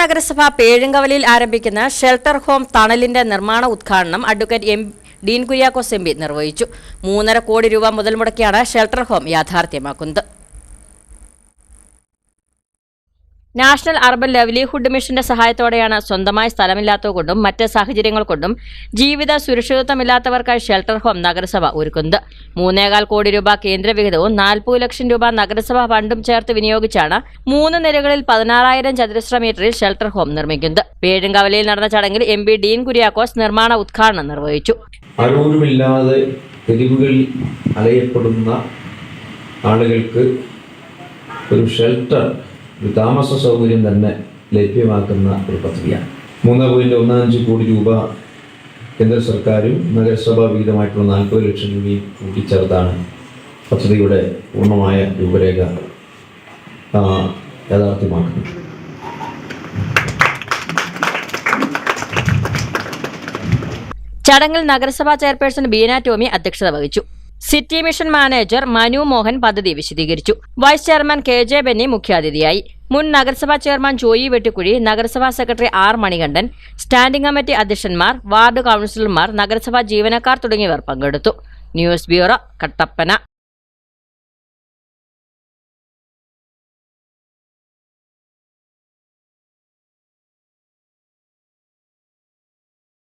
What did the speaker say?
നഗരസഭ പേഴുങ്കവലിയിൽ ആരംഭിക്കുന്ന shelter home തണലിന്റെ നിർമ്മാണ ഉദ്ഘാടനം advocate M Dean Kuriakose M നിർവഹിച്ചു. മൂന്നര കോടി രൂപ മുതൽ മുടക്കിയാണ് ഷെൽട്ടർ ഹോം യാഥാർത്ഥ്യമാക്കുന്നത്. നാഷണൽ അർബൻ ലൈവ്ലിഹുഡ് മിഷന്റെ സഹായത്തോടെയാണ് സ്വന്തമായി സ്ഥലമില്ലാത്തതുകൊണ്ടും മറ്റ് സാഹചര്യങ്ങൾ കൊണ്ടും ജീവിത സുരക്ഷിതത്വമില്ലാത്തവർക്കായി ഷെൽട്ടർ ഹോം നഗരസഭ ഒരുക്കുന്നത്. മൂന്നേകാൽ കോടി രൂപ കേന്ദ്രവിഹിതവും നാൽപ്പത് ലക്ഷം രൂപ നഗരസഭ ഫണ്ടും ചേർത്ത് വിനിയോഗിച്ചാണ് മൂന്ന് നിരകളിൽ പതിനാറായിരം ചതുരശ്ര മീറ്ററിൽ ഷെൽട്ടർ ഹോം നിർമ്മിക്കുന്നത്. പേഴുങ്കവലയിൽ നടന്ന ചടങ്ങിൽ എം പി ഡീൻ കുര്യാക്കോസ് നിർമ്മാണ ഉദ്ഘാടനം നിർവഹിച്ചു. ആരോരുമില്ലാതെ തെരുവുകളിൽ അലയപ്പെടുന്ന ആളുകൾക്ക് ഒരു ഷെൽട്ടർ താമസ സൗകര്യം തന്നെ ലഭ്യമാക്കുന്ന ഒരു പദ്ധതിയാണ്. മൂന്ന് പോയിന്റ് ഒന്ന് അഞ്ച് കോടി രൂപ കേന്ദ്ര സർക്കാരും നഗരസഭ വിഹിതമായിട്ടുള്ള നാൽപ്പത് ലക്ഷം രൂപയും കൂട്ടിച്ചേർത്താണ് പദ്ധതിയുടെ പൂർണമായ രൂപരേഖ യാഥാർത്ഥ്യമാക്കുന്നത്. ചടങ്ങിൽ നഗരസഭാ ചെയർപേഴ്സൺ ബീന ടോമി അധ്യക്ഷത വഹിച്ചു. City mission manager Manu Mohan പദ്ധതി വിശദീകരിച്ചു. Vice chairman K J Benny മുഖ്യാതിഥിയായി. മുൻ നഗരസഭാ ചെയർമാൻ ജോയി വെട്ടിക്കുഴി നഗരസഭാ secretary R Manikandan standing committee അധ്യക്ഷന്മാർ ward കൗൺസിലർമാർ നഗരസഭാ ജീവനക്കാർ തുടങ്ങിയവർ പങ്കെടുത്തു. News bureau Kattappana.